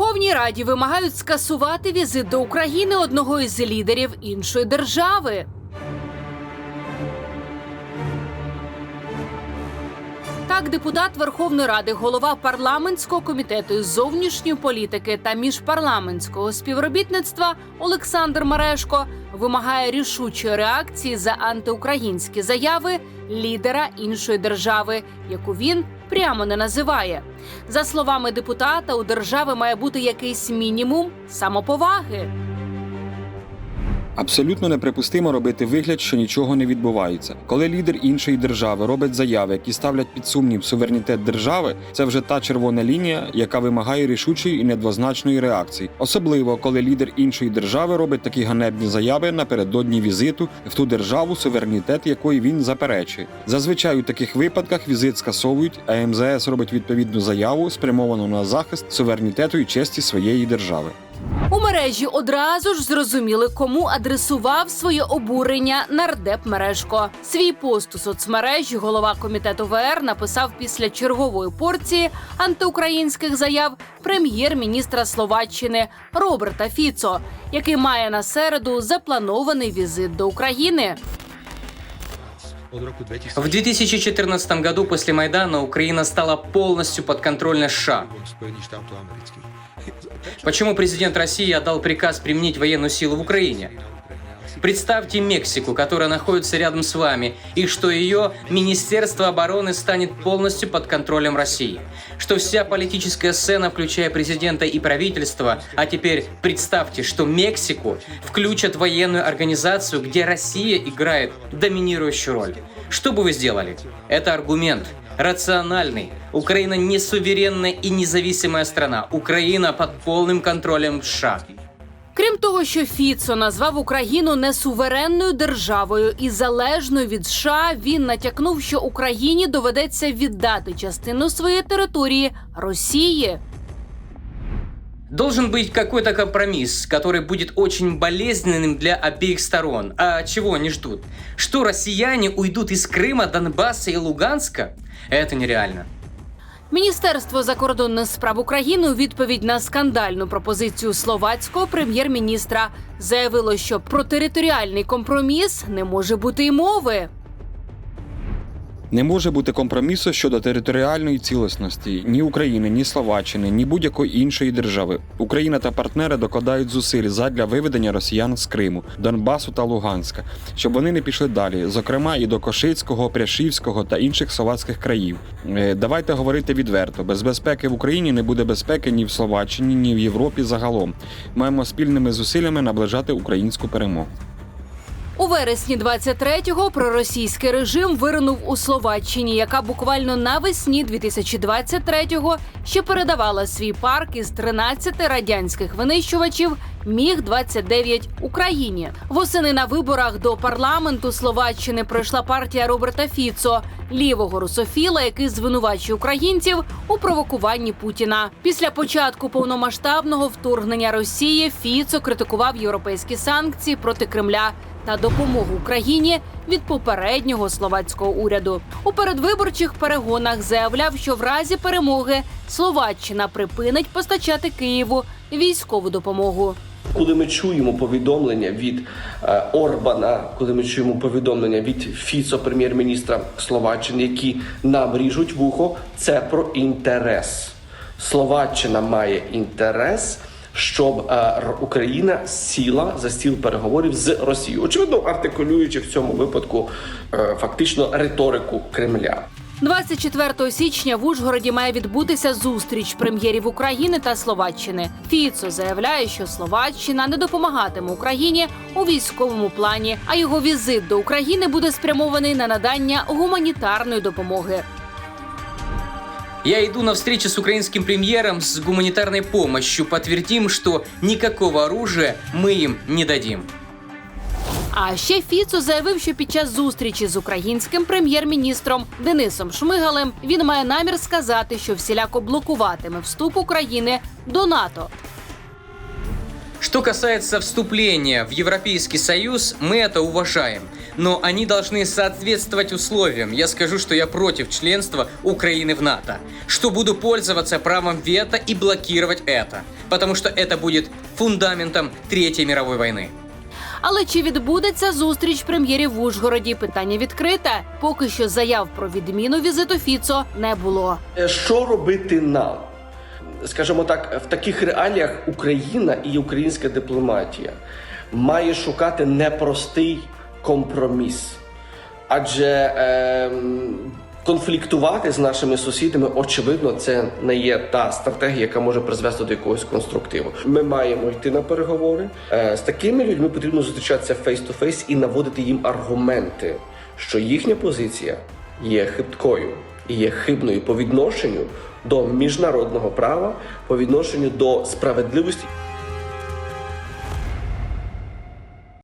Верховній Раді вимагають скасувати візит до України одного із лідерів іншої держави. Так, депутат Верховної Ради, голова парламентського комітету із зовнішньої політики та міжпарламентського співробітництва Олександр Марешко вимагає рішучої реакції за антиукраїнські заяви лідера іншої держави, яку він прямо не називає. За словами депутата, у держави має бути якийсь мінімум самоповаги. Абсолютно неприпустимо робити вигляд, що нічого не відбувається. Коли лідер іншої держави робить заяви, які ставлять під сумнів суверенітет держави, це вже та червона лінія, яка вимагає рішучої і недвозначної реакції. Особливо коли лідер іншої держави робить такі ганебні заяви напередодні візиту в ту державу, суверенітет якої він заперечує. Зазвичай у таких випадках візит скасовують, а МЗС робить відповідну заяву, спрямовану на захист суверенітету і честі своєї держави. У мережі одразу ж зрозуміли, кому адресував своє обурення нардеп Мережко. Свій пост у соцмережі голова комітету ВР написав після чергової порції антиукраїнських заяв прем'єр-міністра Словаччини Роберта Фіцо, який має на середу запланований візит до України. В 2014 году после Майдана Украина стала полностью подконтрольна США. Почему президент России отдал приказ применить военную силу в Украине? Представьте Мексику, которая находится рядом с вами, и что ее Министерство обороны станет полностью под контролем России. Что вся политическая сцена, включая президента и правительство, а теперь представьте, что Мексику включат в военную организацию, где Россия играет доминирующую роль. Что бы вы сделали? Это аргумент, рациональный. Украина не суверенная и независимая страна. Украина под полным контролем США. Крім того, що Фіцо назвав Україну несуверенною державою і залежною від США, він натякнув, що Україні доведеться віддати частину своєї території Росії. Должен быть какой-то компромисс, который будет очень болезненным для обеих сторон. А чего они ждут? Что россияне уйдут из Крыма, Донбасса и Луганска? Это нереально. Міністерство закордонних справ України у відповідь на скандальну пропозицію словацького прем'єр-міністра заявило, що про територіальний компроміс не може бути й мови. Не може бути компромісу щодо територіальної цілісності ні України, ні Словаччини, ні будь-якої іншої держави. Україна та партнери докладають зусиль задля виведення росіян з Криму, Донбасу та Луганська, щоб вони не пішли далі, зокрема і до Кошицького, Пряшівського та інших словацьких країв. Е, Давайте говорити відверто: без безпеки в Україні не буде безпеки ні в Словаччині, ні в Європі загалом. Маємо спільними зусиллями наближати українську перемогу. У вересні 23-го проросійський режим виринув у Словаччині, яка буквально навесні 2023-го ще передавала свій парк із 13 радянських винищувачів Міг 29 Україні. Восени на виборах до парламенту Словаччини пройшла партія Роберта Фіцо, лівого русофіла, який звинувачує українців у провокуванні Путіна. Після початку повномасштабного вторгнення Росії Фіцо критикував європейські санкції проти Кремля та допомогу Україні від попереднього словацького уряду. У передвиборчих перегонах заявляв, що в разі перемоги Словаччина припинить постачати Києву військову допомогу. Коли ми чуємо повідомлення від е, Орбана, коли ми чуємо повідомлення від Фіцо, прем'єр-міністра Словаччини, які нам ріжуть вухо, це про інтерес. Словаччина має інтерес, щоб е, Україна сіла за стіл переговорів з Росією. Очевидно, артикулюючи в цьому випадку е, фактично риторику Кремля. 24 січня в Ужгороді має відбутися зустріч прем'єрів України та Словаччини. Фіцо заявляє, що Словаччина не допомагатиме Україні у військовому плані, а його візит до України буде спрямований на надання гуманітарної допомоги. Я иду на встречу с украинским премьером с гуманитарной помощью. Подтвердим, что никакого оружия мы им не дадим. А ще Фіцо заявив, що під час зустрічі з українським прем'єр-міністром Денисом Шмигалем він має намір сказати, що всіляко блокуватиме вступ України до НАТО. Что касается вступления в Европейский Союз, мы это уважаем. но они должны соответствовать условиям. Я скажу, что я против членства Украины в НАТО, что буду пользоваться правом вето и блокировать это, потому что это будет фундаментом Третьей мировой войны. Але чи відбудеться зустріч прем'єрів в Ужгороді? Питання відкрите. Поки що заяв про відміну візиту Фіцо не було. Е, Що робити нам? Скажімо так, в таких реаліях Україна і українська дипломатія має шукати непростий компроміс. Адже ем, конфліктувати з нашими сусідами, очевидно, це не є та стратегія, яка може призвести до якогось конструктиву. Ми маємо йти на переговори. Е, з такими людьми потрібно зустрічатися фейс-то-фейс і наводити їм аргументи, що їхня позиція є хибкою і є хибною по відношенню до міжнародного права, по відношенню до справедливості.